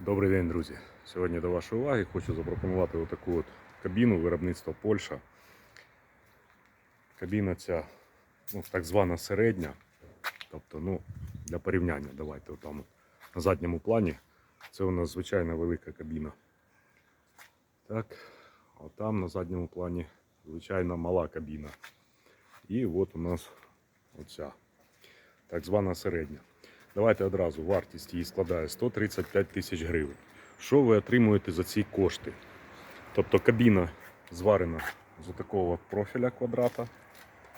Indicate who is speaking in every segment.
Speaker 1: Добрий день, друзі. Сьогодні до вашої уваги хочу запропонувати отаку от кабіну виробництва Польща. Кабіна ця ну, так звана середня. Тобто, ну, для порівняння, давайте отам на задньому плані. Це у нас звичайна велика кабіна. Так, а там на задньому плані звичайна мала кабіна. І от у нас оця так звана середня. Давайте одразу вартість її складає 135 тисяч гривень. Що ви отримуєте за ці кошти? Тобто кабіна зварена з такого профіля квадрата.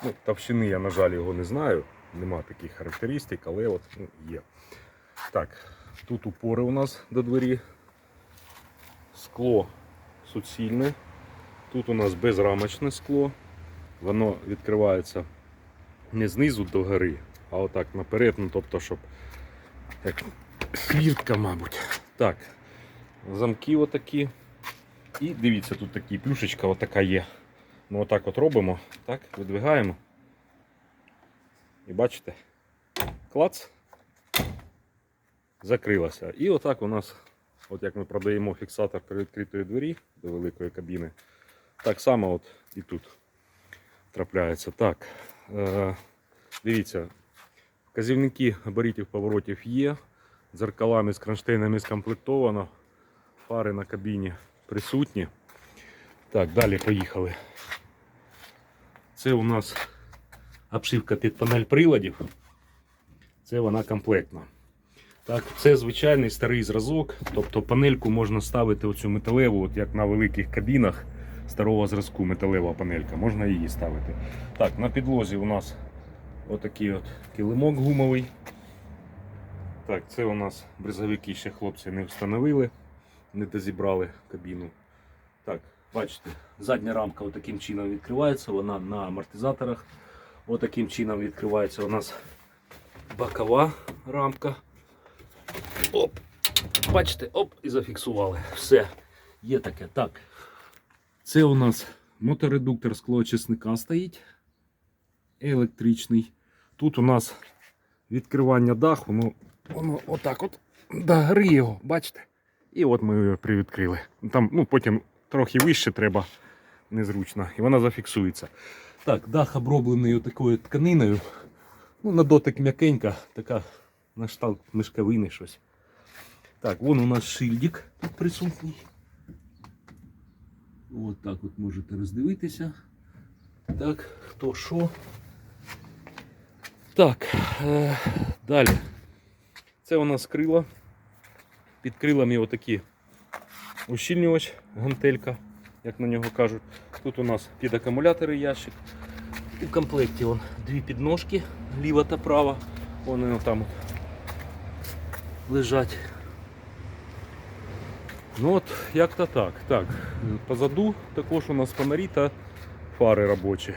Speaker 1: Ну, товщини я, на жаль, його не знаю. Нема таких характеристик, але от ну, є. Так, тут упори у нас до двері. Скло суцільне. Тут у нас безрамочне скло. Воно відкривається не знизу до гори, а отак наперед, ну тобто, щоб як хвіртка, мабуть. Так, замки отакі. І дивіться, тут такі плюшечка отака є. Ми отак от робимо, так, видвигаємо. І бачите, клац, закрилася. І отак у нас, от як ми продаємо фіксатор при відкритої двері до великої кабіни, так само от і тут трапляється. Так, е, дивіться, Вказівники габаритів поворотів є. Дзеркалами з кронштейнами скомплектовано. Фари на кабіні присутні. Так, далі поїхали. Це у нас обшивка під панель приладів. Це вона комплектна. Так, це звичайний старий зразок. Тобто панельку можна ставити оцю металеву, от як на великих кабінах старого зразку металева панелька. Можна її ставити. Так, на підлозі у нас Отакий от килимок гумовий. Так, це у нас бризовики ще хлопці не встановили, не дозібрали кабіну. Так, бачите, задня рамка отаким чином відкривається, вона на амортизаторах. Отаким чином відкривається у нас бокова рамка. Оп! Бачите, оп, і зафіксували. Все, є таке. Так. Це у нас моторедуктор склоочисника стоїть. Електричний. Тут у нас відкривання даху, ну воно отак от до гри його, бачите? І от ми його привідкрили. Там, ну, потім трохи вище треба, незручно, і вона зафіксується. Так, дах оброблений такою тканиною. Ну, на дотик м'якенька, така на шталт мешковини щось. Так, вон у нас шильдик тут присутній. От так от можете роздивитися. Так, хто що. Так, е, далі. Це у нас крила. Під крилами отакі ущільнювач, гантелька, як на нього кажуть. Тут у нас під акумулятори ящик. І в комплекті вон, дві підножки, ліва та права. Вони там лежать. Ну от, як-то так. Так, позаду також у нас фонарі та фари робочі.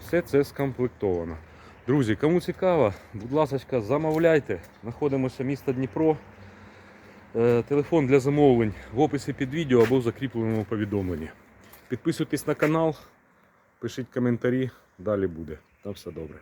Speaker 1: Все це скомплектовано. Друзі, кому цікаво, будь ласка, замовляйте. Знаходимося місто Дніпро. Е, Телефон для замовлень в описі під відео або в закріпленому повідомленні. Підписуйтесь на канал, пишіть коментарі, далі буде. Там все добре.